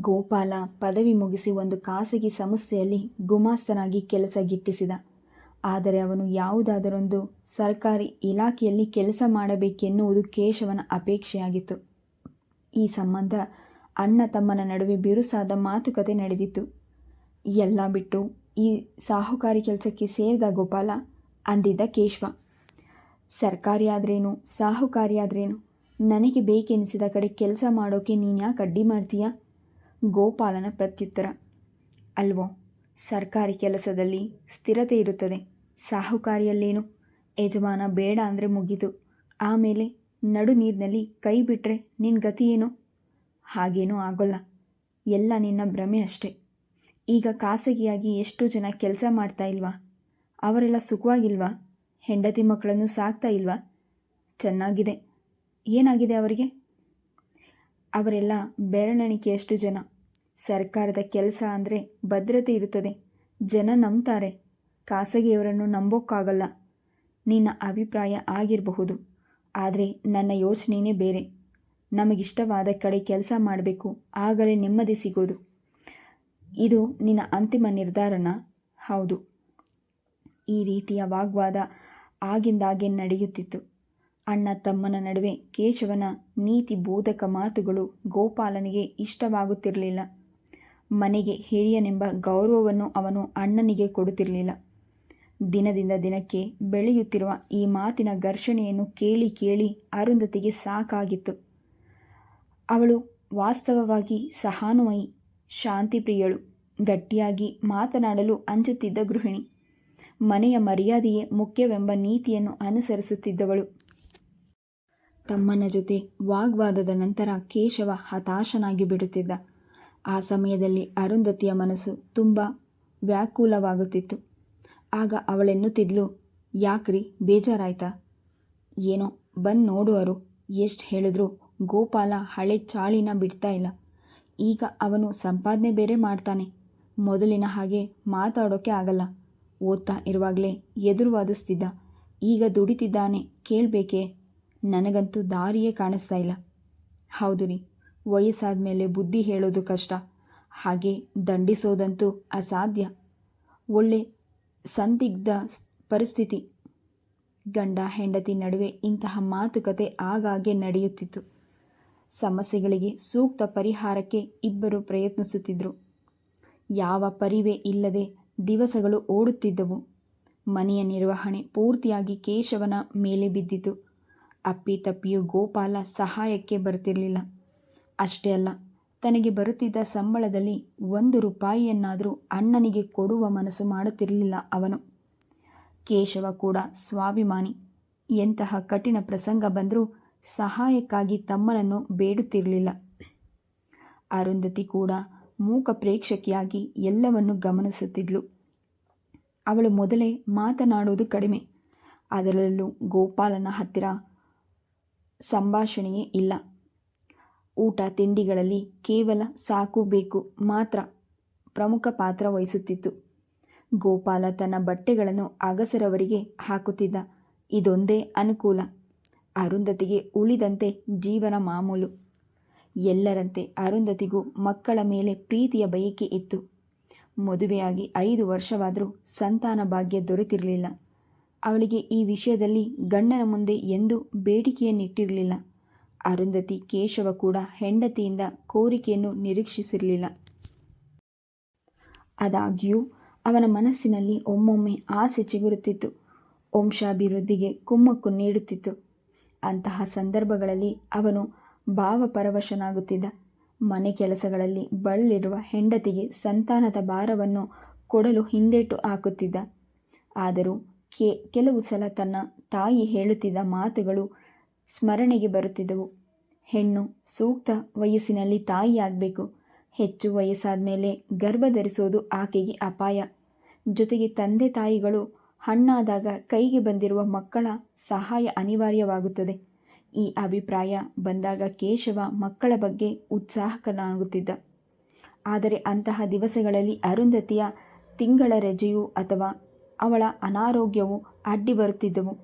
ಗೋಪಾಲ ಪದವಿ ಮುಗಿಸಿ ಒಂದು ಖಾಸಗಿ ಸಂಸ್ಥೆಯಲ್ಲಿ ಗುಮಾಸ್ತನಾಗಿ ಕೆಲಸ ಗಿಟ್ಟಿಸಿದ. ಆದರೆ ಅವನು ಯಾವುದಾದರೊಂದು ಸರ್ಕಾರಿ ಇಲಾಖೆಯಲ್ಲಿ ಕೆಲಸ ಮಾಡಬೇಕೆನ್ನುವುದು ಕೇಶವನ ಅಪೇಕ್ಷೆಯಾಗಿತ್ತು. ಈ ಸಂಬಂಧ ಅಣ್ಣ ತಮ್ಮನ ನಡುವೆ ಬಿರುಸಾದ ಮಾತುಕತೆ ನಡೆದಿತ್ತು. ಎಲ್ಲ ಬಿಟ್ಟು ಈ ಸಾಹುಕಾರಿ ಕೆಲಸಕ್ಕೆ ಸೇರಿದ ಗೋಪಾಲ ಅಂದಿದ್ದ ಕೇಶವ. ಸರ್ಕಾರಿ ಆದ್ರೇನು, ಸಾಹುಕಾರಿ ಆದ್ರೇನು? ನನಗೆ ಬೇಕೆನಿಸಿದ ಕಡೆ ಕೆಲಸ ಮಾಡೋಕೆ ನೀನು ಯಾಕೆ ಅಡ್ಡಿ ಮಾಡ್ತೀಯಾ? ಗೋಪಾಲನ ಪ್ರತ್ಯುತ್ತರ. ಅಲ್ವೋ, ಸರ್ಕಾರಿ ಕೆಲಸದಲ್ಲಿ ಸ್ಥಿರತೆ ಇರುತ್ತದೆ. ಸಾಹುಕಾರಿಯಲ್ಲೇನು? ಯಜಮಾನ ಬೇಡ ಅಂದರೆ ಮುಗಿತು. ಆಮೇಲೆ ನಡು ನೀರಿನಲ್ಲಿ ಕೈ ಬಿಟ್ಟರೆ ನಿನ್ನ ಗತಿ ಏನು? ಹಾಗೇನೂ ಆಗೋಲ್ಲ. ಎಲ್ಲ ನಿನ್ನ ಭ್ರಮೆ ಅಷ್ಟೆ. ಈಗ ಖಾಸಗಿಯಾಗಿ ಎಷ್ಟು ಜನ ಕೆಲಸ ಮಾಡ್ತಾ ಇಲ್ವಾ? ಅವರೆಲ್ಲ ಸುಖವಾಗಿಲ್ವಾ? ಹೆಂಡತಿ ಮಕ್ಕಳನ್ನು ಸಾಕ್ತಾ ಇಲ್ವಾ? ಚೆನ್ನಾಗಿದೆ. ಏನಾಗಿದೆ ಅವರಿಗೆ? ಅವರೆಲ್ಲ ಬೆರಳೆಣಿಕೆಯಷ್ಟು ಜನ. ಸರ್ಕಾರದ ಕೆಲಸ ಅಂದರೆ ಭದ್ರತೆ ಇರುತ್ತದೆ. ಜನ ನಂಬ್ತಾರೆ. ಖಾಸಗಿಯವರನ್ನು ನಂಬೋಕ್ಕಾಗಲ್ಲ. ನಿನ್ನ ಅಭಿಪ್ರಾಯ ಆಗಿರಬಹುದು. ಆದರೆ ನನ್ನ ಯೋಚನೆಯೇ ಬೇರೆ. ನಮಗಿಷ್ಟವಾದ ಕಡೆ ಕೆಲಸ ಮಾಡಬೇಕು. ಆಗಲೇ ನೆಮ್ಮದಿ ಸಿಗೋದು. ಇದು ನಿನ್ನ ಅಂತಿಮ ನಿರ್ಧಾರನ? ಹೌದು. ಈ ರೀತಿಯ ವಾಗ್ವಾದ ಆಗಿಂದಾಗೆ ನಡೆಯುತ್ತಿತ್ತು. ಅಣ್ಣ ತಮ್ಮನ ನಡುವೆ ಕೇಶವನ ನೀತಿ ಬೋಧಕ ಮಾತುಗಳು ಗೋಪಾಲನಿಗೆ ಇಷ್ಟವಾಗುತ್ತಿರಲಿಲ್ಲ. ಮನೆಗೆ ಹಿರಿಯನೆಂಬ ಗೌರವವನ್ನು ಅವನು ಅಣ್ಣನಿಗೆ ಕೊಡುತ್ತಿರಲಿಲ್ಲ. ದಿನದಿಂದ ದಿನಕ್ಕೆ ಬೆಳೆಯುತ್ತಿರುವ ಈ ಮಾತಿನ ಘರ್ಷಣೆಯನ್ನು ಕೇಳಿ ಕೇಳಿ ಅರುಂಧತಿಗೆ ಸಾಕಾಗಿತ್ತು. ಅವಳು ವಾಸ್ತವವಾಗಿ ಸಹಾನುಮಯಿ ಶಾಂತಿಪ್ರಿಯಳು, ಗಟ್ಟಿಯಾಗಿ ಮಾತನಾಡಲು ಅಂಜುತ್ತಿದ್ದ ಗೃಹಿಣಿ. ಮನೆಯ ಮರ್ಯಾದೆಯೇ ಮುಖ್ಯವೆಂಬ ನೀತಿಯನ್ನು ಅನುಸರಿಸುತ್ತಿದ್ದವಳು. ತಮ್ಮನ ಜೊತೆ ವಾಗ್ವಾದದ ನಂತರ ಕೇಶವ ಹತಾಶನಾಗಿ ಬಿಡುತ್ತಿದ್ದ. ಆ ಸಮಯದಲ್ಲಿ ಅರುಂಧತಿಯ ಮನಸ್ಸು ತುಂಬ ವ್ಯಾಕುಲವಾಗುತ್ತಿತ್ತು. ಆಗ ಅವಳೆನ್ನುತ್ತಿದ್ಲು ಯಾಕ್ರಿ, ಬೇಜಾರಾಯ್ತಾ? ಏನೋ, ಬಂದು ನೋಡುವರು ಎಷ್ಟು ಹೇಳಿದ್ರು ಗೋಪಾಲ ಹಳೆ ಚಾಳಿನ ಬಿಡ್ತಾ ಇಲ್ಲ. ಈಗ ಅವನು ಸಂಪಾದನೆ ಬೇರೆ ಮಾಡ್ತಾನೆ. ಮೊದಲಿನ ಹಾಗೆ ಮಾತಾಡೋಕ್ಕೆ ಆಗಲ್ಲ. ಓದ್ತಾ ಇರುವಾಗಲೇ ಎದುರು ವಾದಿಸ್ತಿದ್ದ. ಈಗ ದುಡಿತಿದ್ದಾನೆ, ಕೇಳಬೇಕೇ? ನನಗಂತೂ ದಾರಿಯೇ ಕಾಣಿಸ್ತಾ ಇಲ್ಲ. ಹೌದು ರೀ ವಯಸ್ಸಾದ ಮೇಲೆ ಬುದ್ಧಿ ಹೇಳೋದು ಕಷ್ಟ. ಹಾಗೆ ದಂಡಿಸೋದಂತೂ ಅಸಾಧ್ಯ. ಒಳ್ಳೆ ಸಂದಿಗ್ಧ ಪರಿಸ್ಥಿತಿ. ಗಂಡ, ಹೆಂಡತಿ ನಡುವೆ ಇಂತಹ ಮಾತುಕತೆ ಆಗಾಗ್ಗೆ ನಡೆಯುತ್ತಿತ್ತು. ಸಮಸ್ಯೆಗಳಿಗೆ ಸೂಕ್ತ ಪರಿಹಾರಕ್ಕೆ ಇಬ್ಬರು ಪ್ರಯತ್ನಿಸುತ್ತಿದ್ದರು ಯಾವ ಪರಿವೆ ಇಲ್ಲದೆ ದಿವಸಗಳು ಓಡುತ್ತಿದ್ದವು. ಮನೆಯ ನಿರ್ವಹಣೆ ಪೂರ್ತಿಯಾಗಿ ಕೇಶವನ ಮೇಲೆ ಬಿದ್ದಿತು. ಅಪ್ಪಿತಪ್ಪಿಯೂ ಗೋಪಾಲ ಸಹಾಯಕ್ಕೆ ಬರ್ತಿರಲಿಲ್ಲ. ಅಷ್ಟೇ ಅಲ್ಲ, ತನಗೆ ಬರುತ್ತಿದ್ದ ಸಂಬಳದಲ್ಲಿ ಒಂದು ರೂಪಾಯಿಯನ್ನಾದರೂ ಅಣ್ಣನಿಗೆ ಕೊಡುವ ಮನಸ್ಸು ಮಾಡುತ್ತಿರಲಿಲ್ಲ ಅವನು. ಕೇಶವ ಕೂಡ ಸ್ವಾಭಿಮಾನಿ. ಎಂತಹ ಕಠಿಣ ಪ್ರಸಂಗ ಬಂದರೂ ಸಹಾಯಕ್ಕಾಗಿ ತಮ್ಮನನ್ನು ಬೇಡುತ್ತಿರಲಿಲ್ಲ. ಅರುಂಧತಿ ಕೂಡ ಮೂಕ ಪ್ರೇಕ್ಷಕಿಯಾಗಿ ಎಲ್ಲವನ್ನು ಗಮನಿಸುತ್ತಿದ್ಲು. ಅವಳು ಮೊದಲೇ ಮಾತನಾಡುವುದು ಕಡಿಮೆ. ಅದರಲ್ಲೂ ಗೋಪಾಲನ ಹತ್ತಿರ ಸಂಭಾಷಣೆಯೇ ಇಲ್ಲ. ಊಟ ತಿಂಡಿಗಳಲ್ಲಿ ಕೇವಲ ಸಾಕು ಬೇಕು ಮಾತ್ರ ಪ್ರಮುಖ ಪಾತ್ರ ವಹಿಸುತ್ತಿತ್ತು. ಗೋಪಾಲ ತನ್ನ ಬಟ್ಟೆಗಳನ್ನು ಅಗಸರವರಿಗೆ ಹಾಕುತ್ತಿದ್ದ. ಇದೊಂದೇ ಅನುಕೂಲ. ಅರುಂಧತಿಗೆ ಉಳಿದಂತೆ ಜೀವನ ಮಾಮೂಲು. ಎಲ್ಲರಂತೆ ಅರುಂಧತಿಗೂ ಮಕ್ಕಳ ಮೇಲೆ ಪ್ರೀತಿಯ ಬಯಕೆ ಇತ್ತು. ಮದುವೆಯಾಗಿ ಐದು ವರ್ಷವಾದರೂ ಸಂತಾನ ಭಾಗ್ಯ ದೊರೆತಿರಲಿಲ್ಲ. ಅವಳಿಗೆ ಈ ವಿಷಯದಲ್ಲಿ ಗಂಡನ ಮುಂದೆ ಎಂದೂ ಬೇಡಿಕೆಯನ್ನಿಟ್ಟಿರಲಿಲ್ಲ. ಅರುಂಧತಿ ಕೇಶವ ಕೂಡ ಹೆಂಡತಿಯಿಂದ ಕೋರಿಕೆಯನ್ನು ನಿರೀಕ್ಷಿಸಿರಲಿಲ್ಲ. ಆದಾಗ್ಯೂ, ಅವನ ಮನಸ್ಸಿನಲ್ಲಿ ಒಮ್ಮೊಮ್ಮೆ ಆಸೆ ಚಿಗುರುತ್ತಿತ್ತು. ವಂಶಾಭಿವೃದ್ಧಿಗೆ ಕುಮ್ಮಕ್ಕು ನೀಡುತ್ತಿತ್ತು. ಅಂತಹ ಸಂದರ್ಭಗಳಲ್ಲಿ ಅವನು ಭಾವಪರವಶನಾಗುತ್ತಿದ್ದ. ಮನೆ ಕೆಲಸಗಳಲ್ಲಿ ಬಳ್ಳಿರುವ ಹೆಂಡತಿಗೆ ಸಂತಾನದ ಭಾರವನ್ನು ಕೊಡಲು ಹಿಂದೇಟು ಹಾಕುತ್ತಿದ್ದ. ಆದರೂ, ಕೆ, ಕೆಲವು ಸಲ ತನ್ನ ತಾಯಿ ಹೇಳುತ್ತಿದ್ದ ಮಾತುಗಳು ಸ್ಮರಣೆಗೆ ಬರುತ್ತಿದ್ದವು. ಹೆಣ್ಣು ಸೂಕ್ತ ವಯಸ್ಸಿನಲ್ಲಿ ತಾಯಿಯಾಗಬೇಕು. ಹೆಚ್ಚು ವಯಸ್ಸಾದ ಮೇಲೆ ಗರ್ಭ ಧರಿಸೋದು ಆಕೆಗೆ ಅಪಾಯ. ಜೊತೆಗೆ ತಂದೆ ತಾಯಿಗಳು ಹಣ್ಣಾದಾಗ ಕೈಗೆ ಬಂದಿರುವ ಮಕ್ಕಳ ಸಹಾಯ ಅನಿವಾರ್ಯವಾಗುತ್ತದೆ. ಈ ಅಭಿಪ್ರಾಯ ಬಂದಾಗ ಕೇಶವ ಮಕ್ಕಳ ಬಗ್ಗೆ ಉತ್ಸಾಹಕನಾಗುತ್ತಿದ್ದ. ಆದರೆ ಅಂತಹ ದಿವಸಗಳಲ್ಲಿ ಅರುಂಧತಿಯ ತಿಂಗಳ ರಜೆಯು ಅಥವಾ ಅವಳ ಅನಾರೋಗ್ಯವು ಅಡ್ಡಿ ಬರುತ್ತಿದ್ದವು.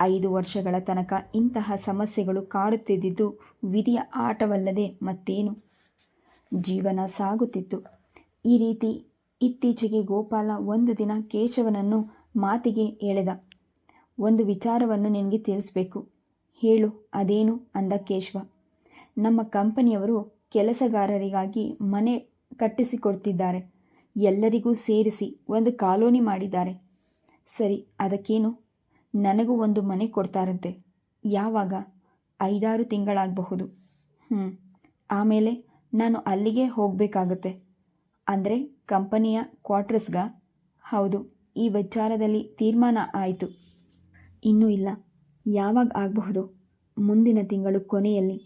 ಐದು ವರ್ಷಗಳ ತನಕ ಇಂತಹ ಸಮಸ್ಯೆಗಳು ಕಾಡುತ್ತಿದ್ದುದು ವಿಧಿಯ ಆಟವಲ್ಲದೆ ಮತ್ತೇನು? ಜೀವನ ಸಾಗುತ್ತಿತ್ತು. ಈ ರೀತಿ ಇತ್ತೀಚೆಗೆ ಗೋಪಾಲ ಒಂದು ದಿನ ಕೇಶವನನ್ನು ಮಾತಿಗೆ ಎಳೆದ. ಒಂದು ವಿಚಾರವನ್ನು ನಿನಗೆ ತಿಳಿಸ್ಬೇಕು. ಹೇಳು, ಅದೇನು ಅಂದ ಕೇಶವ. ನಮ್ಮ ಕಂಪನಿಯವರು ಕೆಲಸಗಾರರಿಗಾಗಿ ಮನೆ ಕಟ್ಟಿಸಿಕೊಡ್ತಿದ್ದಾರೆ. ಎಲ್ಲರಿಗೂ ಸೇರಿಸಿ ಒಂದು ಕಾಲೋನಿ ಮಾಡಿದ್ದಾರೆ. ಸರಿ, ಅದಕ್ಕೇನು? ನನಗೂ ಒಂದು ಮನೆ ಕೊಡ್ತಾರಂತೆ. ಯಾವಾಗ? ಐದಾರು ತಿಂಗಳಾಗಬಹುದು. ಹ್ಞೂ ಆಮೇಲೆ ನಾನು ಅಲ್ಲಿಗೆ ಹೋಗಬೇಕಾಗತ್ತೆ. ಅಂದರೆ ಕಂಪನಿಯ ಕ್ವಾರ್ಟರ್ಸ್ಗ? ಹೌದು, ಈ ವಿಚಾರದಲ್ಲಿ ತೀರ್ಮಾನ ಆಯಿತು. ಇನ್ನೂ ಇಲ್ಲ. ಯಾವಾಗ ಆಗಬಹುದು? ಮುಂದಿನ ತಿಂಗಳು ಕೊನೆಯಲ್ಲಿ.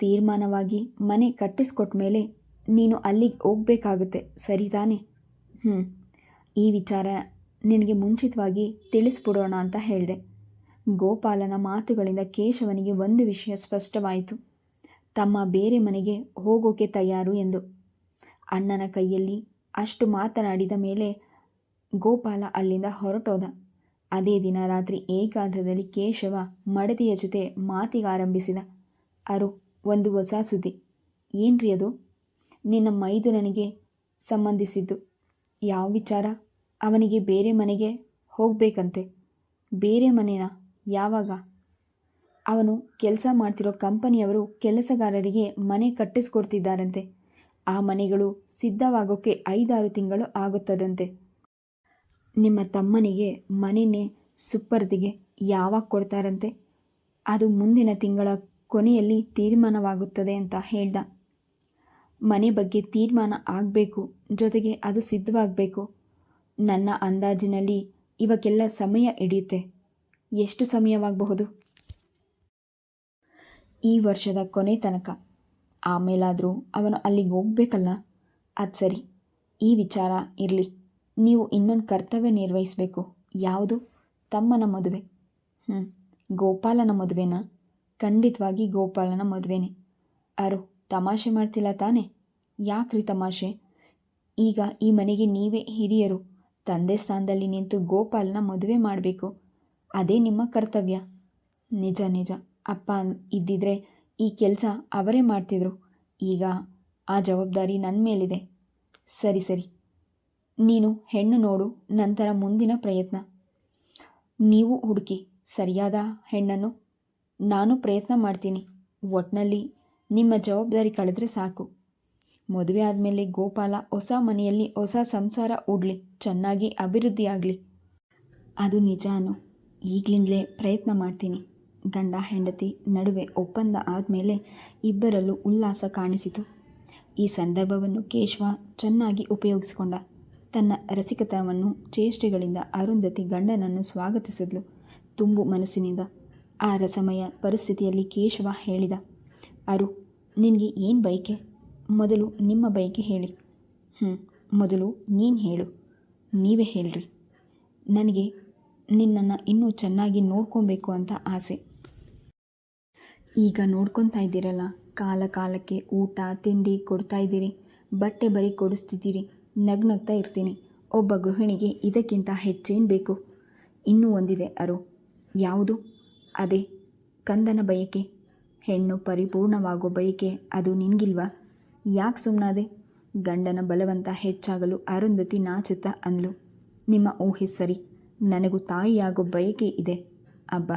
ತೀರ್ಮಾನವಾಗಿ ಮನೆ ಕಟ್ಟಿಸ್ಕೊಟ್ಟ ಮೇಲೆ ನೀನು ಅಲ್ಲಿಗೆ ಹೋಗಬೇಕಾಗುತ್ತೆ ಸರಿ ತಾನೆ ಹ್ಞೂ ಈ ವಿಚಾರ ನಿನಗೆ ಮುಂಚಿತವಾಗಿ ತಿಳಿಸ್ಬಿಡೋಣ ಅಂತ ಹೇಳಿದೆ. ಗೋಪಾಲನ ಮಾತುಗಳಿಂದ ಕೇಶವನಿಗೆ ಒಂದು ವಿಷಯ ಸ್ಪಷ್ಟವಾಯಿತು. ತಮ್ಮ ಬೇರೆ ಮನೆಗೆ ಹೋಗೋಕೆ ತಯಾರು ಎಂದು. ಅಣ್ಣನ ಕೈಯಲ್ಲಿ ಅಷ್ಟು ಮಾತನಾಡಿದ ಮೇಲೆ ಗೋಪಾಲ ಅಲ್ಲಿಂದ ಹೊರಟೋದ. ಅದೇ ದಿನ ರಾತ್ರಿ ಏಕಾಂತದಲ್ಲಿ ಕೇಶವ ಮಡದಿಯ ಜೊತೆ ಮಾತಿಗಾರಂಭಿಸಿದ ಅರು, ಒಂದು ಹೊಸ ಸುದ್ದಿ. ಏನ್ರಿ ಅದು? ನಿನ್ನ ಮೈದುನನಿಗೆ ಸಂಬಂಧಿಸಿದ್ದು. ಯಾವ ವಿಚಾರ? ಅವನಿಗೆ ಬೇರೆ ಮನೆಗೆ ಹೋಗಬೇಕಂತೆ. ಬೇರೆ ಮನೆನ? ಯಾವಾಗ? ಅವನು ಕೆಲಸ ಮಾಡ್ತಿರೋ ಕಂಪನಿಯವರು ಕೆಲಸಗಾರರಿಗೆ ಮನೆ ಕಟ್ಟಿಸ್ಕೊಡ್ತಿದ್ದಾರಂತೆ. ಆ ಮನೆಗಳು ಸಿದ್ಧವಾಗೋಕ್ಕೆ ಐದಾರು ತಿಂಗಳು ಆಗುತ್ತದಂತೆ. ನಿಮ್ಮ ತಮ್ಮನಿಗೆ ಮನೆನೇ ಸುಪ್ಪರ್ದಿಗೆ ಯಾವಾಗ ಕೊಡ್ತಾರಂತೆ? ಅದು ಮುಂದಿನ ತಿಂಗಳ ಕೊನೆಯಲ್ಲಿ ತೀರ್ಮಾನವಾಗುತ್ತದೆ ಅಂತ ಹೇಳ್ದ. ಮನೆ ಬಗ್ಗೆ ತೀರ್ಮಾನ ಆಗಬೇಕು, ಜೊತೆಗೆ ಅದು ಸಿದ್ಧವಾಗಬೇಕು. ನನ್ನ ಅಂದಾಜಿನಲ್ಲಿ ಇವಕ್ಕೆಲ್ಲ ಸಮಯ ಹಿಡಿಯುತ್ತೆ. ಎಷ್ಟು ಸಮಯವಾಗಬಹುದು? ಈ ವರ್ಷದ ಕೊನೆ ತನಕ. ಆಮೇಲಾದರೂ ಅವನು ಅಲ್ಲಿಗೆ ಹೋಗ್ಬೇಕಲ್ಲ? ಅದು ಸರಿ. ಈ ವಿಚಾರ ಇರಲಿ. ನೀವು ಇನ್ನೊಂದು ಕರ್ತವ್ಯ ನಿರ್ವಹಿಸಬೇಕು. ಯಾವುದು? ತಮ್ಮನ ಮದುವೆ. ಹ್ಞೂ ಗೋಪಾಲನ ಮದುವೆನಾ? ಖಂಡಿತವಾಗಿ ಗೋಪಾಲನ ಮದುವೆನೇ. ಅರು, ತಮಾಷೆ ಮಾಡ್ತಿಲ್ಲ ತಾನೇ? ಯಾಕ್ರಿ ತಮಾಷೆ? ಈಗ ಈ ಮನೆಗೆ ನೀವೇ ಹಿರಿಯರು. ತಂದೆ ಸ್ಥಾನದಲ್ಲಿ ನಿಂತು ಗೋಪಾಲನ ಮದುವೆ ಮಾಡಬೇಕು. ಅದೇ ನಿಮ್ಮ ಕರ್ತವ್ಯ. ನಿಜ ನಿಜ. ಅಪ್ಪ ಇದ್ದಿದ್ರೆ ಈ ಕೆಲಸ ಅವರೇ ಮಾಡ್ತಿದ್ರು. ಈಗ ಆ ಜವಾಬ್ದಾರಿ ನನ್ನ ಮೇಲಿದೆ. ಸರಿ ಸರಿ. ನೀನು ಹೆಣ್ಣು ನೋಡು, ನಂತರ ಮುಂದಿನ ಪ್ರಯತ್ನ. ನೀವು ಹುಡುಕಿ, ಸರಿಯಾದ ಹೆಣ್ಣನ್ನು ನಾನು ಪ್ರಯತ್ನ ಮಾಡ್ತೀನಿ. ಒಟ್ಟಿನಲ್ಲಿ ನಿಮ್ಮ ಜವಾಬ್ದಾರಿ ಕಳೆದ್ರೆ ಸಾಕು. ಮದುವೆ ಆದಮೇಲೆ ಗೋಪಾಲ ಹೊಸ ಮನೆಯಲ್ಲಿ ಹೊಸ ಸಂಸಾರ ಉಡ್ಲಿ ಚೆನ್ನಾಗಿ ಅಭಿವೃದ್ಧಿ ಆಗಲಿ. ಅದು ನಿಜಾನು. ಈಗಲಿಂದಲೇ ಪ್ರಯತ್ನ ಮಾಡ್ತೀನಿ. ಗಂಡ, ಹೆಂಡತಿ ನಡುವೆ ಒಪ್ಪಂದ ಆದಮೇಲೆ ಇಬ್ಬರಲ್ಲೂ ಉಲ್ಲಾಸ ಕಾಣಿಸಿತು. ಈ ಸಂದರ್ಭವನ್ನು ಕೇಶವ ಚೆನ್ನಾಗಿ ಉಪಯೋಗಿಸಿಕೊಂಡ. ತನ್ನ ರಸಿಕತನವನ್ನು ಚೇಷ್ಟೆಗಳಿಂದ ಅರುಂಧತಿ ಗಂಡನನ್ನು ಸ್ವಾಗತಿಸಿದ್ಲು ತುಂಬು ಮನಸ್ಸಿನಿಂದ. ಆ ರಸಮಯ ಪರಿಸ್ಥಿತಿಯಲ್ಲಿ ಕೇಶವ ಹೇಳಿದ, ಅರು, ನಿನಗೆ ಏನು ಬಯಕೆ? ಮೊದಲು ನಿಮ್ಮ ಬಯಕೆ ಹೇಳಿ. ಹ್ಞೂ ಮೊದಲು ನೀನು ಹೇಳು. ನೀವೇ ಹೇಳ್ರಿ. ನನಗೆ ನಿನ್ನನ್ನು ಇನ್ನೂ ಚೆನ್ನಾಗಿ ನೋಡ್ಕೊಬೇಕು ಅಂತ ಆಸೆ. ಈಗ ನೋಡ್ಕೊತಾ ಇದ್ದೀರಲ್ಲ, ಕಾಲ ಕಾಲಕ್ಕೆ ಊಟ, ತಿಂಡಿ ಕೊಡ್ತಾ ಇದ್ದೀರಿ. ಬಟ್ಟೆ ಬರೀ ಕೊಡಿಸ್ತಿದ್ದೀರಿ. ನಗ್ನಗ್ತಾ ಇರ್ತೀನಿ. ಒಬ್ಬ ಗೃಹಿಣಿಗೆ ಇದಕ್ಕಿಂತ ಹೆಚ್ಚೇನು ಬೇಕು? ಇನ್ನೂ ಒಂದಿದೆ ಅರು. ಯಾವುದು? ಅದೇ, ಕಂದನ ಬಯಕೆ. ಹೆಣ್ಣು ಪರಿಪೂರ್ಣವಾಗೋ ಬಯಕೆ ಅದು ನಿನ್ಗಿಲ್ವಾ? ಯಾಕೆ ಸುಮ್ಮನಾದೆ ಗಂಡನ ಬಲವಂತ ಹೆಚ್ಚಾಗಲು ಅರುಂಧತಿ ನಾಚುತ್ತ ಅಂದ್ಲು. ನಿಮ್ಮ ಊಹೆ ಸರಿ. ನನಗೂ ತಾಯಿಯಾಗೋ ಬಯಕೆ ಇದೆ. ಅಬ್ಬ,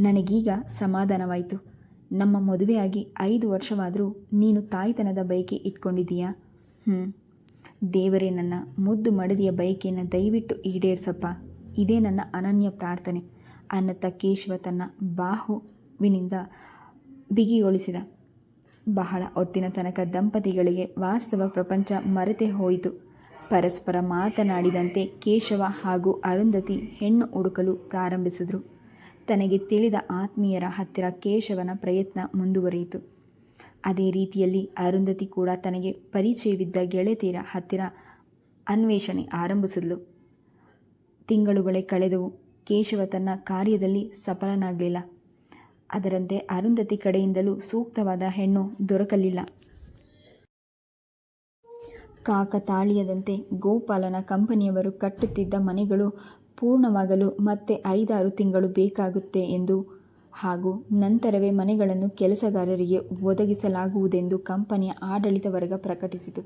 ನನಗೀಗ ಸಮಾಧಾನವಾಯಿತು. ನಮ್ಮ ಮದುವೆಯಾಗಿ ಐದು ವರ್ಷವಾದರೂ ನೀನು ತಾಯ್ತನದ ಬಯಕೆ ಇಟ್ಕೊಂಡಿದ್ದೀಯಾ? ಹ್ಞೂ ದೇವರೇ, ನನ್ನ ಮುದ್ದು ಮಡದಿಯ ಬಯಕೆಯನ್ನು ದಯವಿಟ್ಟು ಈಡೇರಿಸಪ್ಪ. ಇದೇ ನನ್ನ ಅನನ್ಯ ಪ್ರಾರ್ಥನೆ. ಅನ್ನತ್ತ ಕೇಶವ ತನ್ನ ಬಾಹುವಿನಿಂದ ಬಿಗಿಗೊಳಿಸಿದ. ಬಹಳ ಹೊತ್ತಿನ ತನಕ ದಂಪತಿಗಳಿಗೆ ವಾಸ್ತವ ಪ್ರಪಂಚ ಮರೆತೇ ಹೋಯಿತು. ಪರಸ್ಪರ ಮಾತನಾಡಿದಂತೆ ಕೇಶವ ಹಾಗೂ ಅರುಂಧತಿ ಹೆಣ್ಣು ಹುಡುಕಲು ಪ್ರಾರಂಭಿಸಿದರು. ತನಗೆ ತಿಳಿದ ಆತ್ಮೀಯರ ಹತ್ತಿರ ಕೇಶವನ ಪ್ರಯತ್ನ ಮುಂದುವರಿಯಿತು. ಅದೇ ರೀತಿಯಲ್ಲಿ ಅರುಂಧತಿ ಕೂಡ ತನಗೆ ಪರಿಚಯವಿದ್ದ ಗೆಳತಿಯರ ಹತ್ತಿರ ಅನ್ವೇಷಣೆ ಆರಂಭಿಸಿದ್ಲು. ತಿಂಗಳುಗಳೇ ಕಳೆದವು. ಕೇಶವ ತನ್ನ ಕಾರ್ಯದಲ್ಲಿ ಸಫಲನಾಗಲಿಲ್ಲ. ಅದರಂತೆ ಅರುಂಧತಿ ಕಡೆಯಿಂದಲೂ ಸೂಕ್ತವಾದ ಹೆಣ್ಣು ದೊರಕಲಿಲ್ಲ. ಕಾಕತಾಳೀಯದಂತೆ ಗೋಪಾಲನ ಕಂಪನಿಯವರು ಕಟ್ಟುತ್ತಿದ್ದ ಮನೆಗಳು ಪೂರ್ಣವಾಗಲು ಮತ್ತೆ ಐದಾರು ತಿಂಗಳು ಬೇಕಾಗುತ್ತೆ ಎಂದು ಹಾಗೂ ನಂತರವೇ ಮನೆಗಳನ್ನು ಕೆಲಸಗಾರರಿಗೆ ಒದಗಿಸಲಾಗುವುದೆಂದು ಕಂಪನಿಯ ಆಡಳಿತ ವರ್ಗ ಪ್ರಕಟಿಸಿತು.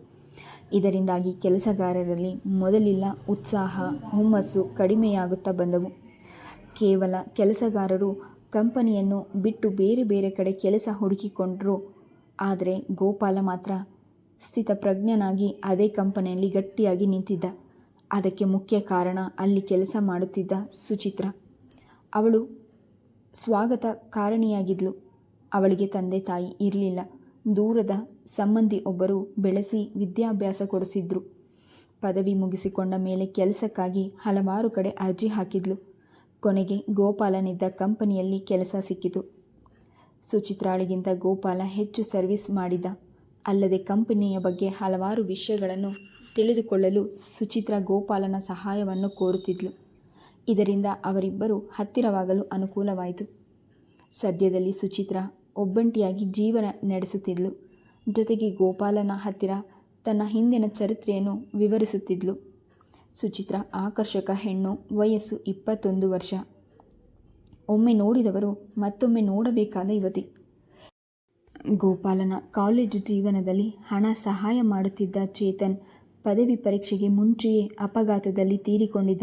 ಇದರಿಂದಾಗಿ ಕೆಲಸಗಾರರಲ್ಲಿ ಮೊದಲಿಲ್ಲ ಉತ್ಸಾಹ, ಹುಮ್ಮಸ್ಸು ಕಡಿಮೆಯಾಗುತ್ತಾ ಬಂದವು. ಕೇವಲ ಕೆಲಸಗಾರರು ಕಂಪನಿಯನ್ನು ಬಿಟ್ಟು ಬೇರೆ ಬೇರೆ ಕಡೆ ಕೆಲಸ ಹುಡುಕಿಕೊಂಡರು. ಆದರೆ ಗೋಪಾಲ ಮಾತ್ರ ಸ್ಥಿತಪ್ರಜ್ಞನಾಗಿ ಅದೇ ಕಂಪನಿಯಲ್ಲಿ ಗಟ್ಟಿಯಾಗಿ ನಿಂತಿದ್ದ. ಅದಕ್ಕೆ ಮುಖ್ಯ ಕಾರಣ ಅಲ್ಲಿ ಕೆಲಸ ಮಾಡುತ್ತಿದ್ದ ಸುಚಿತ್ರ. ಅವಳು ಸ್ವಾಗತ ಕಾರಣಿಯಾಗಿದ್ಲು. ಅವಳಿಗೆ ತಂದೆ ತಾಯಿ ಇರಲಿಲ್ಲ. ದೂರದ ಸಂಬಂಧಿ ಒಬ್ಬರು ಬೆಳೆಸಿ ವಿದ್ಯಾಭ್ಯಾಸ ಕೊಡಿಸಿದ್ರು. ಪದವಿ ಮುಗಿಸಿಕೊಂಡ ಮೇಲೆ ಕೆಲಸಕ್ಕಾಗಿ ಹಲವಾರು ಕಡೆ ಅರ್ಜಿ ಹಾಕಿದ್ಲು. ಕೊನೆಗೆ ಗೋಪಾಲನಿದ್ದ ಕಂಪನಿಯಲ್ಲಿ ಕೆಲಸ ಸಿಕ್ಕಿತು. ಸುಚಿತ್ರಾಳಿಗಿಂತ ಗೋಪಾಲ ಹೆಚ್ಚು ಸರ್ವಿಸ್ ಮಾಡಿದ. ಅಲ್ಲದೆ ಕಂಪನಿಯ ಬಗ್ಗೆ ಹಲವಾರು ವಿಷಯಗಳನ್ನು ತಿಳಿದುಕೊಳ್ಳಲು ಸುಚಿತ್ರ ಗೋಪಾಲನ ಸಹಾಯವನ್ನು ಕೋರುತ್ತಿದ್ಲು. ಇದರಿಂದ ಅವರಿಬ್ಬರು ಹತ್ತಿರವಾಗಲು ಅನುಕೂಲವಾಯಿತು. ಸದ್ಯದಲ್ಲಿ ಸುಚಿತ್ರ ಒಬ್ಬಂಟಿಯಾಗಿ ಜೀವನ ನಡೆಸುತ್ತಿದ್ಲು. ಜೊತೆಗೆ ಗೋಪಾಲನ ಹತ್ತಿರ ತನ್ನ ಹಿಂದಿನ ಚರಿತ್ರೆಯನ್ನು ವಿವರಿಸುತ್ತಿದ್ಲು. ಸುಚಿತ್ರ ಆಕರ್ಷಕ ಹೆಣ್ಣು, ವಯಸ್ಸು ಇಪ್ಪತ್ತೊಂದು ವರ್ಷ. ಒಮ್ಮೆ ನೋಡಿದವರು ಮತ್ತೊಮ್ಮೆ ನೋಡಬೇಕಾದ ಯುವತಿ. ಗೋಪಾಲನ ಕಾಲೇಜು ಜೀವನದಲ್ಲಿ ಹಣ ಸಹಾಯ ಮಾಡುತ್ತಿದ್ದ ಚೇತನ್ ಪದವಿ ಪರೀಕ್ಷೆಗೆ ಮುಂಚೆಯೇ ಅಪಘಾತದಲ್ಲಿ ತೀರಿಕೊಂಡಿದ್ದ.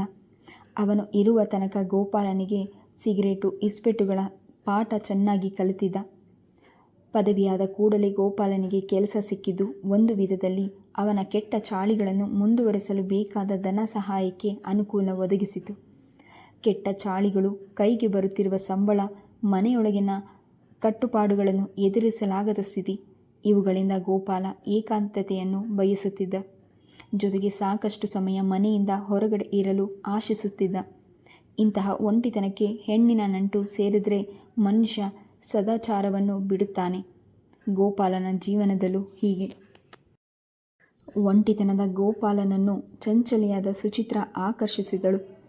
ಅವನು ಇರುವ ತನಕ ಗೋಪಾಲನಿಗೆ ಸಿಗರೇಟು, ಇಸ್ಪೆಟುಗಳ ಪಾಠ ಚೆನ್ನಾಗಿ ಕಲಿತಿದ್ದ. ಪದವಿಯಾದ ಕೂಡಲೇ ಗೋಪಾಲನಿಗೆ ಕೆಲಸ ಸಿಕ್ಕಿದ್ದು ಒಂದು ವಿಧದಲ್ಲಿ ಅವನ ಕೆಟ್ಟ ಚಾಳಿಗಳನ್ನು ಮುಂದುವರೆಸಲು ಬೇಕಾದ ಧನ ಸಹಾಯಕ್ಕೆ ಅನುಕೂಲ ಒದಗಿಸಿತು. ಕೆಟ್ಟ ಚಾಳಿಗಳು, ಕೈಗೆ ಬರುತ್ತಿರುವ ಸಂಬಳ, ಮನೆಯೊಳಗಿನ ಕಟ್ಟುಪಾಡುಗಳನ್ನು ಎದುರಿಸಲಾಗದ ಸ್ಥಿತಿ, ಇವುಗಳಿಂದ ಗೋಪಾಲ ಏಕಾಂತತೆಯನ್ನು ಬಯಸುತ್ತಿದ್ದ. ಜೊತೆಗೆ ಸಾಕಷ್ಟು ಸಮಯ ಮನೆಯಿಂದ ಹೊರಗಡೆ ಇರಲು ಆಶಿಸುತ್ತಿದ್ದ. ಇಂತಹ ಒಂಟಿತನಕ್ಕೆ ಹೆಣ್ಣಿನ ನಂಟು ಸೇರಿದರೆ ಮನುಷ್ಯ ಸದಾಚಾರವನ್ನು ಬಿಡುತ್ತಾನೆ. ಗೋಪಾಲನ ಜೀವನದಲ್ಲೂ ಹೀಗೆ. ಒಂಟಿತನದ ಗೋಪಾಲನನ್ನು ಚಂಚಲೆಯಾದ ಸುಚಿತ್ರ ಆಕರ್ಷಿಸಿದಳು.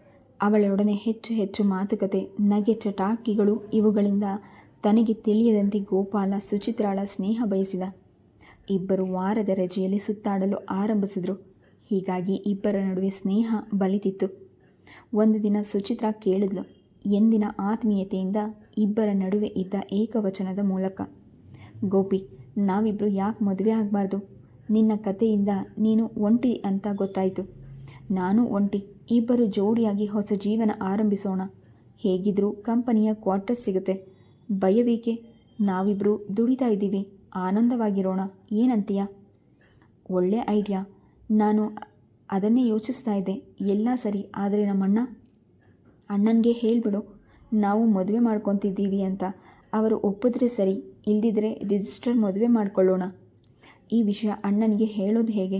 ಅವಳೊಡನೆ ಹೆಚ್ಚು ಹೆಚ್ಚು ಮಾತುಕತೆ, ನಗೆ ಚಟಾಕಿಗಳು ಇವುಗಳಿಂದ ತನಗೆ ತಿಳಿಯದಂತೆ ಗೋಪಾಲ ಸುಚಿತ್ರಾಳ ಸ್ನೇಹ ಬಯಸಿದ. ಇಬ್ಬರು ವಾರದ ರಜೆಯಲ್ಲಿ ಸುತ್ತಾಡಲು ಆರಂಭಿಸಿದರು. ಹೀಗಾಗಿ ಇಬ್ಬರ ನಡುವೆ ಸ್ನೇಹ ಬಲಿತಿತ್ತು. ಒಂದು ದಿನ ಸುಚಿತ್ರ ಕೇಳಿದ್ಲು, ಎಂದಿನ ಆತ್ಮೀಯತೆಯಿಂದ ಇಬ್ಬರ ನಡುವೆ ಇದ್ದ ಏಕವಚನದ ಮೂಲಕ. ಗೋಪಿ ನಾವಿಬ್ಬರು ಯಾಕೆ ಮದುವೆ ಆಗಬಾರ್ದು? ನಿನ್ನ ಕಥೆಯಿಂದ ನೀನು ಒಂಟಿ ಅಂತ ಗೊತ್ತಾಯಿತು. ನಾನು ಒಂಟಿ. ಇಬ್ಬರು ಜೋಡಿಯಾಗಿ ಹೊಸ ಜೀವನ ಆರಂಭಿಸೋಣ. ಹೇಗಿದ್ರೂ ಕಂಪನಿಯ ಕ್ವಾರ್ಟರ್ ಸಿಗುತ್ತೆ. ಭಯವೇಕೆ? ನಾವಿಬ್ಬರು ದುಡಿತಾ ಇದ್ದೀವಿ. ಆನಂದವಾಗಿರೋಣ. ಏನಂತೀಯ? ಒಳ್ಳೆ ಐಡಿಯಾ. ನಾನು ಅದನ್ನೇ ಯೋಚಿಸ್ತಾ ಇದ್ದೆ. ಎಲ್ಲ ಸರಿ, ಆದರೆ ನಮ್ಮಣ್ಣ? ಅಣ್ಣನಿಗೆ ಹೇಳಿಬಿಡು. ನಾವು ಮದುವೆ ಮಾಡ್ಕೊತಿದ್ದೀವಿ ಅಂತ. ಅವರು ಒಪ್ಪಿದ್ರೆ ಸರಿ. ಇಲ್ದಿದ್ರೆ ರಿಜಿಸ್ಟರ್ ಮದುವೆ ಮಾಡ್ಕೊಳ್ಳೋಣ. ಈ ವಿಷಯ ಅಣ್ಣನಿಗೆ ಹೇಳೋದು ಹೇಗೆ?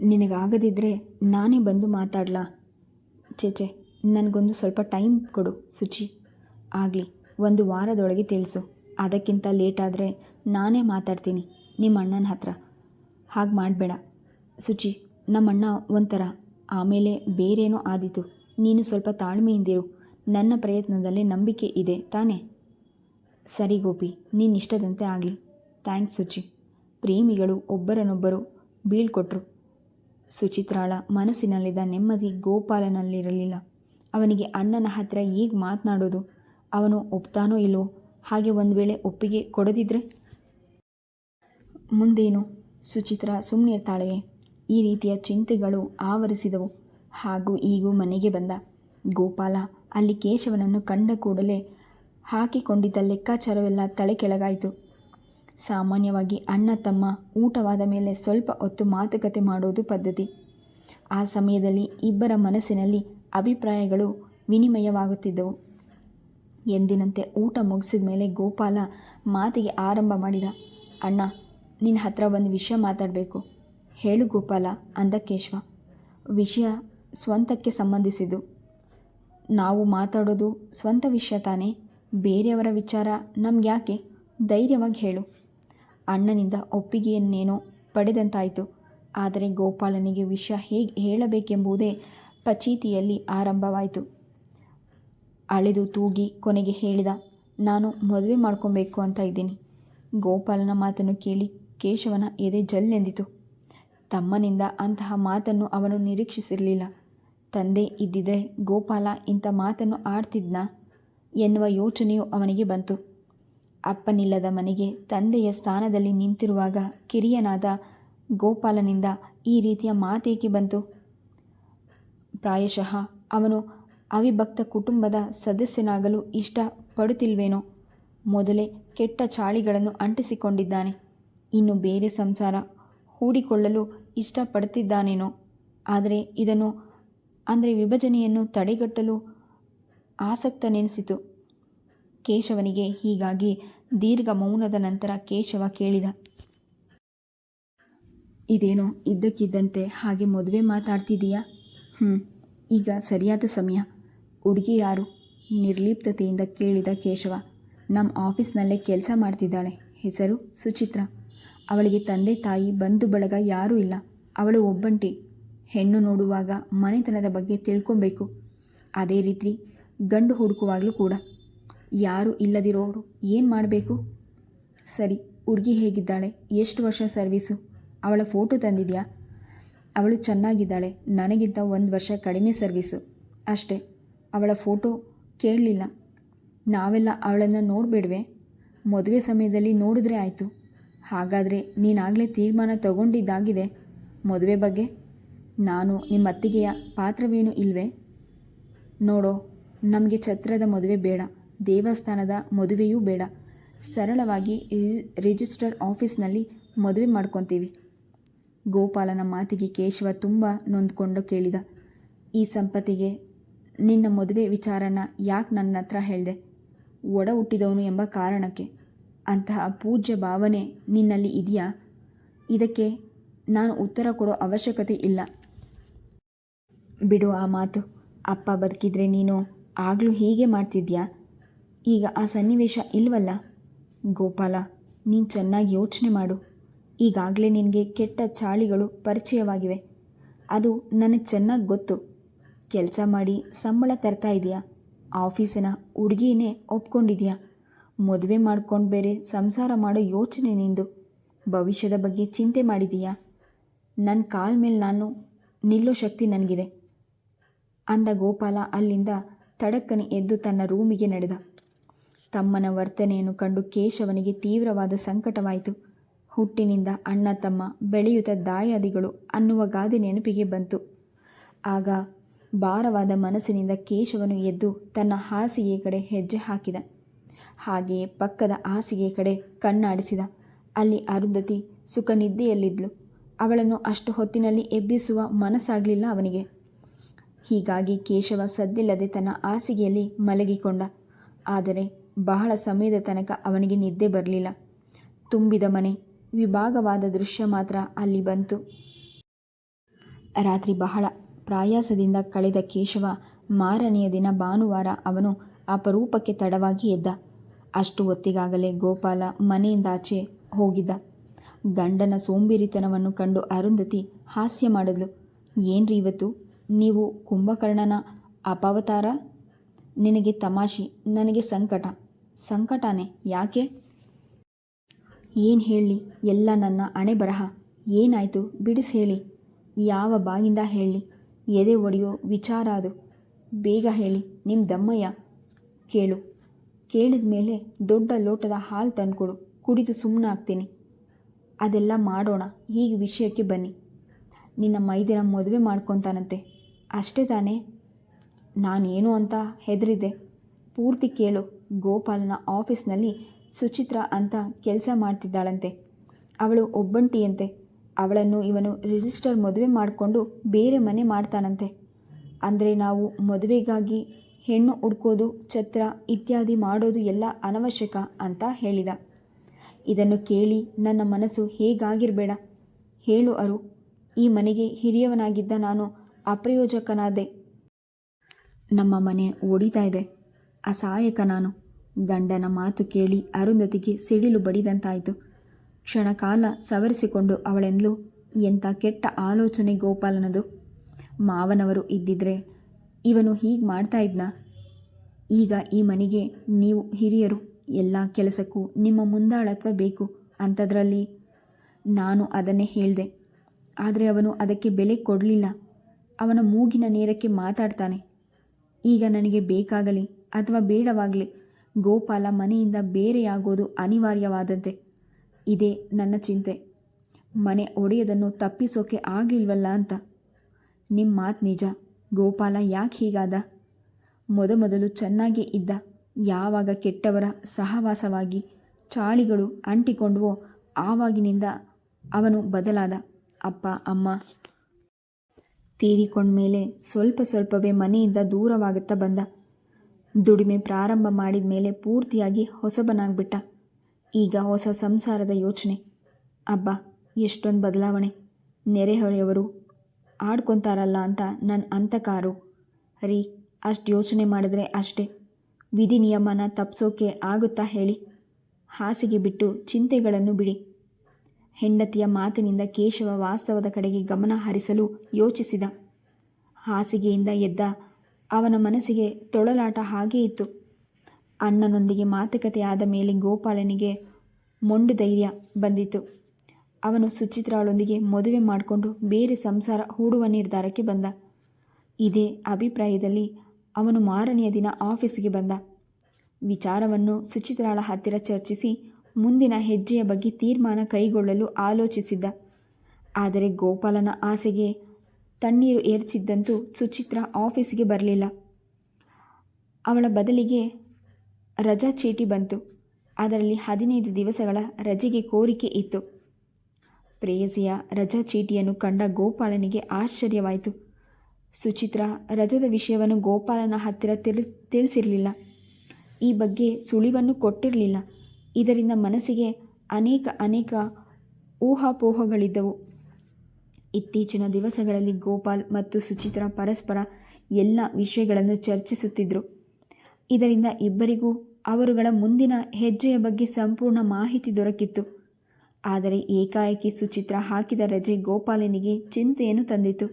ನಿನಗಾಗದಿದ್ದರೆ ನಾನೇ ಬಂದು ಮಾತಾಡ್ಲಾ? ಚೇಚೆ ನನಗೊಂದು ಸ್ವಲ್ಪ ಟೈಮ್ ಕೊಡು, ಸುಚಿ. ಆಗಲಿ, ಒಂದು ವಾರದೊಳಗೆ ತಿಳಿಸು. ಅದಕ್ಕಿಂತ ಲೇಟಾದರೆ ನಾನೇ ಮಾತಾಡ್ತೀನಿ ನಿಮ್ಮ ಅಣ್ಣನ ಹತ್ರ. ಹಾಗೆ ಮಾಡಬೇಡ. ಸುಚಿ, ನಮ್ಮಣ್ಣ ಒಂಥರ, ಆಮೇಲೆ ಬೇರೇನೋ ಆದೀತು. ನೀನು ಸ್ವಲ್ಪ ತಾಳ್ಮೆಯಿಂದಿರು. ನನ್ನ ಪ್ರಯತ್ನದಲ್ಲಿ ನಂಬಿಕೆ ಇದೆ ತಾನೇ? ಸರಿ ಗೋಪಿ ನೀನಿಷ್ಟದಂತೆ ಆಗಲಿ. ಥ್ಯಾಂಕ್ಸ್, ಸುಚಿ. ಪ್ರೇಮಿಗಳು ಒಬ್ಬರನ್ನೊಬ್ಬರು ಬೀಳ್ಕೊಟ್ರು. ಸುಚಿತ್ರಾಳ ಮನಸ್ಸಿನಲ್ಲಿದ್ದ ನೆಮ್ಮದಿ ಗೋಪಾಲನಲ್ಲಿರಲಿಲ್ಲ. ಅವನಿಗೆ ಅಣ್ಣನ ಹತ್ತಿರ ಈಗ ಮಾತನಾಡೋದು? ಅವನು ಒಪ್ತಾನೋ ಇಲ್ವೋ ಹಾಗೆ ಒಂದು ವೇಳೆ ಒಪ್ಪಿಗೆ ಕೊಡದಿದ್ರೆ? ಮುಂದೇನು? ಸುಚಿತ್ರ ಸುಮ್ಮನಿರ್ತಾಳೆಯೇ ಈ ರೀತಿಯ ಚಿಂತೆಗಳು ಆವರಿಸಿದವು. ಹಾಗೂ ಈಗೂ ಮನೆಗೆ ಬಂದ. ಗೋಪಾಲ ಅಲ್ಲಿ ಕೇಶವನನ್ನು ಕಂಡ ಕೂಡಲೇ ಹಾಕಿಕೊಂಡಿದ್ದ ಲೆಕ್ಕಾಚಾರವೆಲ್ಲ ತಲೆ ಕೆಳಗಾಯಿತು. ಸಾಮಾನ್ಯವಾಗಿ ಅಣ್ಣ ತಮ್ಮ ಊಟವಾದ ಮೇಲೆ ಸ್ವಲ್ಪ ಹೊತ್ತು ಮಾತುಕತೆ ಮಾಡೋದು ಪದ್ಧತಿ. ಆ ಸಮಯದಲ್ಲಿ ಇಬ್ಬರ ಮನಸ್ಸಿನಲ್ಲಿ ಅಭಿಪ್ರಾಯಗಳು ವಿನಿಮಯವಾಗುತ್ತಿದ್ದವು. ಎಂದಿನಂತೆ ಊಟ ಮುಗಿಸಿದ ಮೇಲೆ ಗೋಪಾಲ ಮಾತಿಗೆ ಆರಂಭ ಮಾಡಿದ, ಅಣ್ಣ, ನಿನ್ನ ಹತ್ರ ಒಂದು ವಿಷಯ ಮಾತಾಡಬೇಕು. ಹೇಳು ಗೋಪಾಲ, ಅಂದ ಕೇಶವ. ವಿಷಯ ಸ್ವಂತಕ್ಕೆ ಸಂಬಂಧಿಸಿದ್ದು. ನಾವು ಮಾತಾಡೋದು ಸ್ವಂತ ವಿಷಯ ತಾನೇ. ಬೇರೆಯವರ ವಿಚಾರ ನಮ್ಗೆ ಯಾಕೆ ಧೈರ್ಯವಾಗಿ ಹೇಳು. ಅಣ್ಣನಿಂದ ಒಪ್ಪಿಗೆಯನ್ನೇನೋ ಪಡೆದಂತಾಯಿತು. ಆದರೆ ಗೋಪಾಲನಿಗೆ ವಿಷಯ ಹೇಗೆ ಹೇಳಬೇಕೆಂಬುದೇ ಪಚೀತಿಯಲ್ಲಿ ಆರಂಭವಾಯಿತು. ಅಳೆದು ತೂಗಿ ಕೊನೆಗೆ ಹೇಳಿದ, ನಾನು ಮದುವೆ ಮಾಡ್ಕೊಬೇಕು ಅಂತ ಇದ್ದೀನಿ. ಗೋಪಾಲನ ಮಾತನ್ನು ಕೇಳಿ ಕೇಶವನ ಎದೆ ಜಲ್ಲೆಂದಿತು. ತಮ್ಮನಿಂದ ಅಂತಹ ಮಾತನ್ನು ಅವನು ನಿರೀಕ್ಷಿಸಿರಲಿಲ್ಲ. ತಂದೆ ಇದ್ದಿದ್ರೆ ಗೋಪಾಲ ಇಂಥ ಮಾತನ್ನು ಆಡ್ತಿದ್ನ? ಎನ್ನುವ ಯೋಚನೆಯು ಅವನಿಗೆ ಬಂತು. ಅಪ್ಪನಿಲ್ಲದ ಮನೆಗೆ ತಂದೆಯ ಸ್ಥಾನದಲ್ಲಿ ನಿಂತಿರುವಾಗ ಕಿರಿಯನಾದ ಗೋಪಾಲನಿಂದ ಈ ರೀತಿಯ ಮಾತೇಕೆ ಬಂತು? ಪ್ರಾಯಶಃ ಅವನು ಅವಿಭಕ್ತ ಕುಟುಂಬದ ಸದಸ್ಯನಾಗಲು ಇಷ್ಟಪಡುತ್ತಿಲ್ವೇನೋ? ಮೊದಲೇ ಕೆಟ್ಟ ಚಾಳಿಗಳನ್ನು ಅಂಟಿಸಿಕೊಂಡಿದ್ದಾನೆ. ಇನ್ನು ಬೇರೆ ಸಂಸಾರ ಹೂಡಿಕೊಳ್ಳಲು ಇಷ್ಟಪಡುತ್ತಿದ್ದಾನೇನೋ? ಆದರೆ ಇದನ್ನು, ಅಂದರೆ ವಿಭಜನೆಯನ್ನು ತಡೆಗಟ್ಟಲು ಆಸಕ್ತನೆನಿಸಿತು. ಕೇಶವನಿಗೆ ಹೀಗಾಗಿ ದೀರ್ಘ ಮೌನದ ನಂತರ ಕೇಶವ ಕೇಳಿದ, ಇದೇನೋ ಇದ್ದಕ್ಕಿದ್ದಂತೆ ಹಾಗೆ ಮದುವೆ ಮಾತಾಡ್ತಿದೀಯಾ ಹ್ಞೂ ಈಗ ಸರಿಯಾದ ಸಮಯ. ಹುಡುಗಿ ಯಾರು? ನಿರ್ಲಿಪ್ತತೆಯಿಂದ ಕೇಳಿದ ಕೇಶವ ನಮ್ಮ ಆಫೀಸ್ನಲ್ಲೇ ಕೆಲಸ ಮಾಡ್ತಿದ್ದಾಳೆ. ಹೆಸರು ಸುಚಿತ್ರ. ಅವಳಿಗೆ ತಂದೆ ತಾಯಿ ಬಂಧು ಬಳಗ ಯಾರೂ ಇಲ್ಲ. ಅವಳು ಒಬ್ಬಂಟಿ. ಹೆಣ್ಣು ನೋಡುವಾಗ ಮನೆತನದ ಬಗ್ಗೆ ತಿಳ್ಕೊಬೇಕು. ಅದೇ ರೀತಿ ಗಂಡು ಹುಡುಕುವಾಗಲೂ ಕೂಡ. ಯಾರೂ ಇಲ್ಲದಿರೋರು ಏನು ಮಾಡಬೇಕು? ಸರಿ, ಹುಡುಗಿ ಹೇಗಿದ್ದಾಳೆ? ಎಷ್ಟು ವರ್ಷ ಸರ್ವೀಸು? ಅವಳ ಫೋಟೋ ತಂದಿದೆಯಾ? ಅವಳು ಚೆನ್ನಾಗಿದ್ದಾಳೆ. ನನಗಿಂತ ಒಂದು ವರ್ಷ ಕಡಿಮೆ ಸರ್ವೀಸು. ಅಷ್ಟೇ, ಅವಳ ಫೋಟೋ ಕೇಳಲಿಲ್ಲ. ನಾವೆಲ್ಲ ಅವಳನ್ನು ನೋಡಬೇಡ್ವೆ. ಮದುವೆ ಸಮಯದಲ್ಲಿ ನೋಡಿದ್ರೆ ಆಯಿತು. ಹಾಗಾದರೆ ನೀನಾಗಲೇ ತೀರ್ಮಾನ ತಗೊಂಡಿದ್ದಾಗಿದೆ ಮದುವೆ ಬಗ್ಗೆ? ನಾನು ನಿಮ್ಮ ಅತ್ತಿಗೆಯ ಪಾತ್ರವೇನೂ ಇಲ್ವೇ? ನೋಡೋ, ನಮಗೆ ಛತ್ರದ ಮದುವೆ ಬೇಡ. ದೇವಸ್ಥಾನದ ಮದುವೆಯೂ ಬೇಡ. ಸರಳವಾಗಿ ರಿಜಿಸ್ಟರ್ ಆಫೀಸ್ನಲ್ಲಿ ಮದುವೆ ಮಾಡ್ಕೊತೀವಿ. ಗೋಪಾಲನ ಮಾತಿಗೆ ಕೇಶವ ತುಂಬ ನೊಂದ್ಕೊಂಡು ಕೇಳಿದ. ಈ ಸಂಪತ್ತಿಗೆ ನಿನ್ನ ಮದುವೆ ವಿಚಾರನ ಯಾಕೆ ನನ್ನ ಹತ್ರ ಹೇಳಿದೆ? ಒಡ ಹುಟ್ಟಿದವನು ಎಂಬ ಕಾರಣಕ್ಕೆ. ಅಂತಹ ಪೂಜ್ಯ ಭಾವನೆ ನಿನ್ನಲ್ಲಿ ಇದೆಯಾ? ಇದಕ್ಕೆ ನಾನು ಉತ್ತರ ಕೊಡೋ ಅವಶ್ಯಕತೆ ಇಲ್ಲ. ಬಿಡು ಆ ಮಾತು. ಅಪ್ಪ ಬದುಕಿದ್ರೆ ನೀನು ಆಗಲೂ ಹೀಗೆ ಮಾಡ್ತಿದ್ಯಾ? ಈಗ ಆ ಸನ್ನಿವೇಶ ಇಲ್ವಲ್ಲ? ಗೋಪಾಲ, ನೀನು ಚೆನ್ನಾಗಿ ಯೋಚನೆ ಮಾಡು. ಈಗಾಗಲೇ ನಿನಗೆ ಕೆಟ್ಟ ಚಾಳಿಗಳು ಪರಿಚಯವಾಗಿವೆ. ಅದು ನನಗೆ ಚೆನ್ನಾಗಿ ಗೊತ್ತು. ಕೆಲಸ ಮಾಡಿ ಸಂಬಳ ತರ್ತಾ ಇದೆಯಾ ಆಫೀಸಿನ ಹುಡುಗಿನೇ ಒಪ್ಕೊಂಡಿದ್ಯಾ ಮದುವೆ ಮಾಡ್ಕೊಂಡು ಬೇರೆ ಸಂಸಾರ ಮಾಡೋ ಯೋಚನೆ ನಿಂದು. ಭವಿಷ್ಯದ ಬಗ್ಗೆ ಚಿಂತೆ ಮಾಡಿದೀಯಾ ನನ್ನ ಕಾಲ ಮೇಲೆ ನಾನು ನಿಲ್ಲೋ ಶಕ್ತಿ ನನಗಿದೆ. ಅಂದ ಗೋಪಾಲ ಅಲ್ಲಿಂದ ತಡಕ್ಕನೆ ಎದ್ದು ತನ್ನ ರೂಮಿಗೆ ನಡೆದ. ತಮ್ಮನ ವರ್ತನೆಯನ್ನು ಕಂಡು ಕೇಶವನಿಗೆ ತೀವ್ರವಾದ ಸಂಕಟವಾಯಿತು. ಹುಟ್ಟಿನಿಂದ ಅಣ್ಣ ತಮ್ಮ ಬೆಳೆಯುತ್ತ ದಾಯಾದಿಗಳು ಅನ್ನುವ ಗಾದೆ ನೆನಪಿಗೆ ಬಂತು. ಆಗ ಭಾರವಾದ ಮನಸ್ಸಿನಿಂದ ಕೇಶವನು ಎದ್ದು ತನ್ನ ಹಾಸಿಗೆ ಕಡೆ ಹೆಜ್ಜೆ ಹಾಕಿದ. ಹಾಗೆಯೇ ಪಕ್ಕದ ಹಾಸಿಗೆ ಕಡೆ ಕಣ್ಣಾಡಿಸಿದ. ಅಲ್ಲಿ ಅರುಂಧತಿ ಸುಖ ನಿದ್ದೆಯಲ್ಲಿದ್ಲು ಅವಳನ್ನು ಅಷ್ಟು ಹೊತ್ತಿನಲ್ಲಿ ಎಬ್ಬಿಸುವ ಮನಸ್ಸಾಗಲಿಲ್ಲ ಅವನಿಗೆ. ಹೀಗಾಗಿ ಕೇಶವ ಸದ್ದಿಲ್ಲದೆ ತನ್ನ ಹಾಸಿಗೆಯಲ್ಲಿ ಮಲಗಿಕೊಂಡ. ಆದರೆ ಬಹಳ ಸಮಯದ ತನಕ ಅವನಿಗೆ ನಿದ್ದೆ ಬರಲಿಲ್ಲ. ತುಂಬಿದ ಮನೆ, ವಿಭಾಗವಾದ ದೃಶ್ಯ ಮಾತ್ರ ಅಲ್ಲಿ ಬಂತು. ರಾತ್ರಿ ಬಹಳ ಪ್ರಾಯಾಸದಿಂದ ಕಳೆದ ಕೇಶವ ಮಾರನೆಯ ದಿನ ಭಾನುವಾರ ಅವನು ಅಪರೂಪಕ್ಕೆ ತಡವಾಗಿ ಎದ್ದ. ಅಷ್ಟು ಹೊತ್ತಿಗಾಗಲೇ ಗೋಪಾಲ ಮನೆಯಿಂದಾಚೆ ಹೋಗಿದ್ದ. ಗಂಡನ ಸೋಂಬೇರಿತನವನ್ನು ಕಂಡು ಅರುಂಧತಿ ಹಾಸ್ಯ ಮಾಡಿದ್ಲು. ಏನ್ರಿ ಇವತ್ತು? ನೀವು ಕುಂಭಕರ್ಣನ ಅಪಾವತಾರ? ನಿನಗೆ ತಮಾಷಿ, ನನಗೆ ಸಂಕಟ. ಸಂಕಟನೇ, ಯಾಕೆ? ಏನು ಹೇಳಲಿ, ಎಲ್ಲ ನನ್ನ ಹಣೆ ಬರಹ ಏನಾಯಿತು ಬಿಡಿಸಿ ಹೇಳಿ. ಯಾವ ಬಾಯಿಂದ ಹೇಳಿ ಎದೆ ಒಡೆಯೋ ವಿಚಾರ ಅದು. ಬೇಗ ಹೇಳಿ ನಿಮ್ಮ ದಮ್ಮಯ್ಯ. ಕೇಳು. ಕೇಳಿದ ಮೇಲೆ ದೊಡ್ಡ ಲೋಟದ ಹಾಲು ತಂದುಕೊಡು. ಕುಡಿದು ಸುಮ್ಮನಾಗ್ತೀನಿ ಅದೆಲ್ಲ ಮಾಡೋಣ ಈಗ ವಿಷಯಕ್ಕೆ ಬನ್ನಿ. ನಿನ್ನ ಮೈದಿನ ಮದುವೆ ಮಾಡ್ಕೊತಾನಂತೆ. ಅಷ್ಟೇ ತಾನೇ? ನಾನೇನು ಅಂತ ಹೆದರಿದೆ ಪೂರ್ತಿ ಕೇಳು. ಗೋಪಾಲನ ಆಫೀಸ್ನಲ್ಲಿ ಸುಚಿತ್ರ ಅಂತ ಕೆಲಸ ಮಾಡ್ತಿದ್ದಾಳಂತೆ. ಅವಳು ಒಬ್ಬಂಟಿಯಂತೆ. ಅವಳನ್ನು ಇವನು ರಿಜಿಸ್ಟರ್ ಮದುವೆ ಮಾಡಿಕೊಂಡು ಬೇರೆ ಮನೆ ಮಾಡ್ತಾನಂತೆ. ಅಂದರೆ ನಾವು ಮದುವೆಗಾಗಿ ಹೆಣ್ಣು ಹುಡ್ಕೋದು, ಛತ್ರ ಇತ್ಯಾದಿ ಮಾಡೋದು ಎಲ್ಲ ಅನವಶ್ಯಕ ಅಂತ ಹೇಳಿದ. ಇದನ್ನು ಕೇಳಿ ನನ್ನ ಮನಸ್ಸು ಹೇಗಾಗಿರಬೇಡ. ಹೇಳು ಅರು, ಈ ಮನೆಗೆ ಹಿರಿಯವನಾಗಿದ್ದ ನಾನು ಅಪ್ರಯೋಜಕನಾದೆ. ನಮ್ಮ ಮನೆ ಒಡಿತಾ ಇದೆ. ಅಸಹಾಯಕ ನಾನು. ಗಂಡನ ಮಾತು ಕೇಳಿ ಅರುಂಧತಿಗೆ ಸಿಡಿಲು ಬಡಿದಂತಾಯಿತು. ಕ್ಷಣಕಾಲ ಸವರಿಸಿಕೊಂಡು ಅವಳೆಂದ್ಲು, ಎಂಥ ಕೆಟ್ಟ ಆಲೋಚನೆ ಗೋಪಾಲನದು. ಮಾವನವರು ಇದ್ದಿದ್ರೆ ಇವನು ಹೀಗೆ ಮಾಡ್ತಾ ಇದ್ನ. ಈಗ ಈ ಮನೆಗೆ ನೀವು ಹಿರಿಯರು, ಎಲ್ಲ ಕೆಲಸಕ್ಕೂ ನಿಮ್ಮ ಮುಂದಾಳತ್ವ ಬೇಕು. ಅಂಥದ್ರಲ್ಲಿ ನಾನು ಅದನ್ನೇ ಹೇಳಿದೆ. ಆದರೆ ಅವನು ಅದಕ್ಕೆ ಬೆಲೆ ಕೊಡಲಿಲ್ಲ. ಅವನ ಮೂಗಿನ ನೇರಕ್ಕೆ ಮಾತಾಡ್ತಾನೆ. ಈಗ ನನಗೆ ಬೇಕಾಗಲಿ ಅಥವಾ ಬೇಡವಾಗಲಿ ಗೋಪಾಲ ಮನೆಯಿಂದ ಬೇರೆಯಾಗೋದು ಅನಿವಾರ್ಯವಾದಂತೆ. ಇದೇ ನನ್ನ ಚಿಂತೆ. ಮನೆ ಒಡೆಯದನ್ನು ತಪ್ಪಿಸೋಕೆ ಆಗಲಿಲ್ವಲ್ಲ ಅಂತ. ನಿಮ್ಮ ಮಾತು ನಿಜ. ಗೋಪಾಲ ಯಾಕೆ ಹೀಗಾದ? ಮೊದಮೊದಲು ಚೆನ್ನಾಗೇ ಇದ್ದ. ಯಾವಾಗ ಕೆಟ್ಟವರ ಸಹವಾಸವಾಗಿ ಚಾಳಿಗಳು ಅಂಟಿಕೊಂಡವೋ ಆವಾಗಿನಿಂದ ಅವನು ಬದಲಾದ. ಅಪ್ಪ, ಅಮ್ಮ. ತೀರಿಕೊಂಡ್ಮೇಲೆ ಸ್ವಲ್ಪ ಸ್ವಲ್ಪವೇ ಮನೆಯಿಂದ ದೂರವಾಗುತ್ತಾ ಬಂದ. ದುಡಿಮೆ ಪ್ರಾರಂಭ ಮಾಡಿದ ಮೇಲೆ ಪೂರ್ತಿಯಾಗಿ ಹೊಸಬನಾಗ್ಬಿಟ್ಟ. ಈಗ ಹೊಸ ಸಂಸಾರದ ಯೋಚನೆ. ಅಬ್ಬಾ, ಎಷ್ಟೊಂದು ಬದಲಾವಣೆ. ನೆರೆಹೊರೆಯವರು ಆಡ್ಕೊತಾರಲ್ಲ ಅಂತ ನನ್ನ ಅಂತಕಾರು ರೀ, ಅಷ್ಟು ಯೋಚನೆ ಮಾಡಿದ್ರೆ ಅಷ್ಟೇ. ವಿಧಿ ನಿಯಮನ ತಪ್ಪಿಸೋಕೆ ಆಗುತ್ತಾ ಹೇಳಿ. ಹಾಸಿಗೆ ಬಿಟ್ಟು ಚಿಂತೆಗಳನ್ನು ಬಿಡಿ. ಹೆಂಡತಿಯ ಮಾತಿನಿಂದ ಕೇಶವ ವಾಸ್ತವದ ಕಡೆಗೆ ಗಮನ ಹರಿಸಲು ಯೋಚಿಸಿದ. ಹಾಸಿಗೆಯಿಂದ ಎದ್ದ ಅವನ ಮನಸ್ಸಿಗೆ ತೊಳಲಾಟ ಹಾಗೇ ಇತ್ತು. ಅಣ್ಣನೊಂದಿಗೆ ಮಾತುಕತೆ ಆದ ಮೇಲೆ ಗೋಪಾಲನಿಗೆ ಮೊಂಡು ಧೈರ್ಯ ಬಂದಿತು ಅವನು ಸುಚಿತ್ರಾಳೊಂದಿಗೆ ಮದುವೆ ಮಾಡಿಕೊಂಡು ಬೇರೆ ಸಂಸಾರ ಹೂಡುವ ನಿರ್ಧಾರಕ್ಕೆ ಬಂದ. ಇದೇ ಅಭಿಪ್ರಾಯದಲ್ಲಿ ಅವನು ಮಾರನೆಯ ದಿನ ಆಫೀಸಿಗೆ ಬಂದ. ವಿಚಾರವನ್ನು ಸುಚಿತ್ರಾಳ ಹತ್ತಿರ ಚರ್ಚಿಸಿ ಮುಂದಿನ ಹೆಜ್ಜೆಯ ಬಗ್ಗೆ ತೀರ್ಮಾನ ಕೈಗೊಳ್ಳಲು ಆಲೋಚಿಸಿದ್ದ. ಆದರೆ ಗೋಪಾಲನ ಆಸೆಗೆ ತಣ್ಣೀರು ಏರ್ಚಿದ್ದಂತೂ ಸುಚಿತ್ರ ಆಫೀಸಿಗೆ ಬರಲಿಲ್ಲ. ಅವಳ ಬದಲಿಗೆ ರಜಾ ಚೀಟಿ ಬಂತು. ಅದರಲ್ಲಿ ಹದಿನೈದು ದಿವಸಗಳ ರಜೆಗೆ ಕೋರಿಕೆ ಇತ್ತು. ಪ್ರೇಯಸಿಯ ರಜಾ ಚೀಟಿಯನ್ನು ಕಂಡ ಗೋಪಾಲನಿಗೆ ಆಶ್ಚರ್ಯವಾಯಿತು. ಸುಚಿತ್ರ ರಜದ ವಿಷಯವನ್ನು ಗೋಪಾಲನ ಹತ್ತಿರ ತಿಳಿ, ತಿಳಿಸಿರಲಿಲ್ಲ. ಈ ಬಗ್ಗೆ ಸುಳಿವನ್ನು ಕೊಟ್ಟಿರಲಿಲ್ಲ. ಇದರಿಂದ ಮನಸ್ಸಿಗೆ ಅನೇಕ ಅನೇಕ ಊಹಾಪೋಹಗಳಿದ್ದವು. ಇತ್ತೀಚಿನ ದಿವಸಗಳಲ್ಲಿ ಗೋಪಾಲ್ ಮತ್ತು ಸುಚಿತ್ರ ಪರಸ್ಪರ ಎಲ್ಲ ವಿಷಯಗಳನ್ನು ಚರ್ಚಿಸುತ್ತಿದ್ದರು ಇದರಿಂದ ಇಬ್ಬರಿಗೂ ಅವರುಗಳ ಮುಂದಿನ ಹೆಜ್ಜೆಯ ಬಗ್ಗೆ ಸಂಪೂರ್ಣ ಮಾಹಿತಿ ದೊರಕಿತ್ತು. ಆದರೆ ಏಕಾಏಕಿ ಸುಚಿತ್ರ ಹಾಕಿದ ರಜೆ ಗೋಪಾಲನಿಗೆ ಚಿಂತೆಯನ್ನು ತಂದಿತು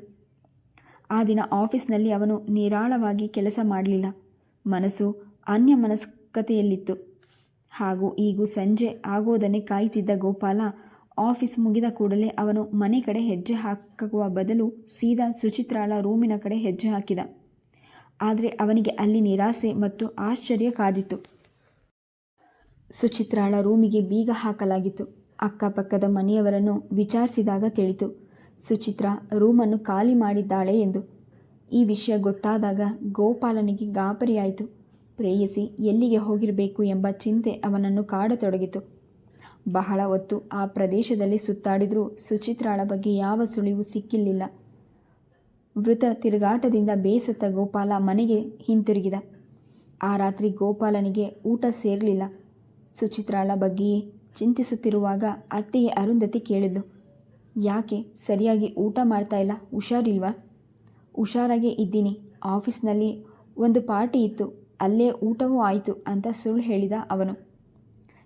ಆ ದಿನ ಆಫೀಸ್ನಲ್ಲಿ ಅವನು ನಿರಾಳವಾಗಿ ಕೆಲಸ ಮಾಡಲಿಲ್ಲ. ಮನಸ್ಸು ಅನ್ಯ ಮನಸ್ಕತೆಯಲ್ಲಿತ್ತು ಹಾಗೂ ಈಗೂ ಸಂಜೆ ಆಗೋದನ್ನೇ ಕಾಯ್ತಿದ್ದ ಗೋಪಾಲ ಆಫೀಸ್ ಮುಗಿದ ಕೂಡಲೇ ಅವನು ಮನೆ ಕಡೆ ಹೆಜ್ಜೆ ಹಾಕುವ ಬದಲು ಸೀದಾ ಸುಚಿತ್ರಾಳ ರೂಮಿನ ಕಡೆ ಹೆಜ್ಜೆ ಹಾಕಿದ. ಆದರೆ ಅವನಿಗೆ ಅಲ್ಲಿ ನಿರಾಸೆ ಮತ್ತು ಆಶ್ಚರ್ಯ ಕಾದಿತ್ತು. ಸುಚಿತ್ರಾಳ ರೂಮಿಗೆ ಬೀಗ ಹಾಕಲಾಗಿತ್ತು. ಅಕ್ಕಪಕ್ಕದ ಮನೆಯವರನ್ನು ವಿಚಾರಿಸಿದಾಗ ತಿಳಿತು, ಸುಚಿತ್ರ, ರೂಮನ್ನು ಖಾಲಿ ಮಾಡಿದ್ದಾಳೆ ಎಂದು. ಈ ವಿಷಯ ಗೊತ್ತಾದಾಗ ಗೋಪಾಲನಿಗೆ ಗಾಬರಿಯಾಯಿತು. ಪ್ರೇಯಸಿ ಎಲ್ಲಿಗೆ ಹೋಗಿರಬೇಕು ಎಂಬ ಚಿಂತೆ ಅವನನ್ನು ಕಾಡತೊಡಗಿತು. ಬಹಳ ಹೊತ್ತು ಆ ಪ್ರದೇಶದಲ್ಲಿ ಸುತ್ತಾಡಿದರೂ ಸುಚಿತ್ರಾಳ ಬಗ್ಗೆ ಯಾವ ಸುಳಿವು ಸಿಕ್ಕಿರಲಿಲ್ಲ ವೃತ ತಿರುಗಾಟದಿಂದ ಬೇಸತ್ತ ಗೋಪಾಲ ಮನೆಗೆ ಹಿಂತಿರುಗಿದ. ಆ ರಾತ್ರಿ ಗೋಪಾಲನಿಗೆ ಊಟ ಸೇರಲಿಲ್ಲ. ಸುಚಿತ್ರಾಳ ಬಗ್ಗೆಯೇ ಚಿಂತಿಸುತ್ತಿರುವಾಗ ಅತ್ತೆಗೆ ಅರುಂಧತಿ ಕೇಳಿದ್ಲು. ಯಾಕೆ, ಸರಿಯಾಗಿ ಊಟ ಮಾಡ್ತಾ ಇಲ್ಲ, ಹುಷಾರಿಲ್ವಾ? ಹುಷಾರಾಗೇ ಇದ್ದೀನಿ. ಆಫೀಸ್ನಲ್ಲಿ ಒಂದು ಪಾರ್ಟಿ ಇತ್ತು. ಅಲ್ಲೇ ಊಟವೂ ಆಯಿತು ಅಂತ ಸುಳ್ಳು ಹೇಳಿದ ಅವನು.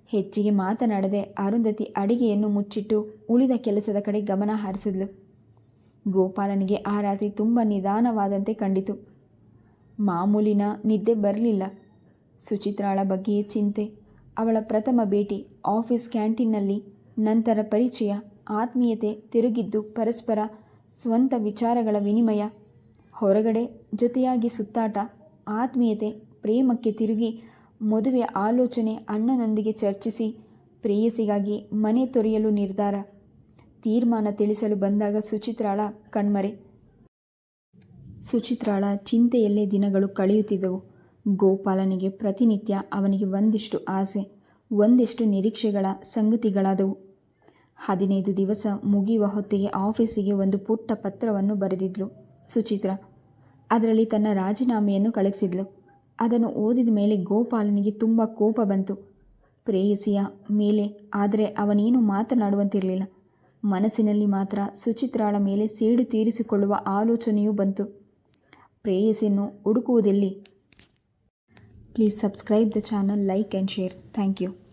ಹೆಚ್ಚಿಗೆ ಮಾತನಾಡದೆ ಅರುಂಧತಿ ಅಡಿಗೆಯನ್ನು ಮುಚ್ಚಿಟ್ಟು ಉಳಿದ ಕೆಲಸದ ಕಡೆ ಗಮನ ಹರಿಸಿದ್ಲು. ಗೋಪಾಲನಿಗೆ ಆ ರಾತ್ರಿ ತುಂಬ ನಿಧಾನವಾದಂತೆ ಕಂಡಿತು. ಮಾಮೂಲಿನ ನಿದ್ದೆ ಬರಲಿಲ್ಲ. ಸುಚಿತ್ರಾಳ ಬಗ್ಗೆಯೇ ಚಿಂತೆ. ಅವಳ ಪ್ರಥಮ ಭೇಟಿ ಆಫೀಸ್ ಕ್ಯಾಂಟೀನ್ನಲ್ಲಿ. ನಂತರ ಪರಿಚಯ, ಆತ್ಮೀಯತೆ ತಿರುಗಿದ್ದು ಪರಸ್ಪರ ಸ್ವಂತ ವಿಚಾರಗಳ ವಿನಿಮಯ. ಹೊರಗಡೆ ಜೊತೆಯಾಗಿ ಸುತ್ತಾಟ, ಆತ್ಮೀಯತೆ ಪ್ರೇಮಕ್ಕೆ ತಿರುಗಿ ಮದುವೆ ಆಲೋಚನೆ ಅಣ್ಣನೊಂದಿಗೆ ಚರ್ಚಿಸಿ ಪ್ರೇಯಸಿಗಾಗಿ ಮನೆ ತೊರೆಯಲು ನಿರ್ಧಾರ. ತೀರ್ಮಾನ ತಿಳಿಸಲು ಬಂದಾಗ ಸುಚಿತ್ರಾಳ ಕಣ್ಮರೆ. ಸುಚಿತ್ರಾಳ ಚಿಂತೆಯಲ್ಲೇ ದಿನಗಳು ಕಳೆಯುತ್ತಿದ್ದವು. ಗೋಪಾಲನಿಗೆ ಪ್ರತಿನಿತ್ಯ ಅವನಿಗೆ ಒಂದಿಷ್ಟು ಆಸೆ, ಒಂದಿಷ್ಟು ನಿರೀಕ್ಷೆಗಳ ಸಂಗತಿಗಳಾದವು. ಹದಿನೈದು ದಿವಸ ಮುಗಿಯುವ ಹೊತ್ತಿಗೆ ಆಫೀಸಿಗೆ ಒಂದು ಪುಟ್ಟ ಪತ್ರವನ್ನು ಬರೆದಿದ್ಲು ಸುಚಿತ್ರ. ಅದರಲ್ಲಿ ತನ್ನ ರಾಜೀನಾಮೆಯನ್ನು ಕಳಿಸಿದ್ಲು ಅದನ್ನು ಓದಿದ ಮೇಲೆ ಗೋಪಾಲನಿಗೆ ತುಂಬ ಕೋಪ ಬಂತು. ಪ್ರೇಯಸಿಯ ಮೇಲೆ, ಆದರೆ ಅವನೇನು ಮಾತನಾಡುವಂತಿರಲಿಲ್ಲ. ಮನಸ್ಸಿನಲ್ಲಿ ಮಾತ್ರ ಸುಚಿತ್ರಾಳ ಮೇಲೆ ಸೇಡು ತೀರಿಸಿಕೊಳ್ಳುವ ಆಲೋಚನೆಯೂ ಬಂತು. ಪ್ರೇಯಸಿಯನ್ನು ಹುಡುಕುವುದೆಲ್ಲಿ. Please subscribe the channel, like and share. Thank you.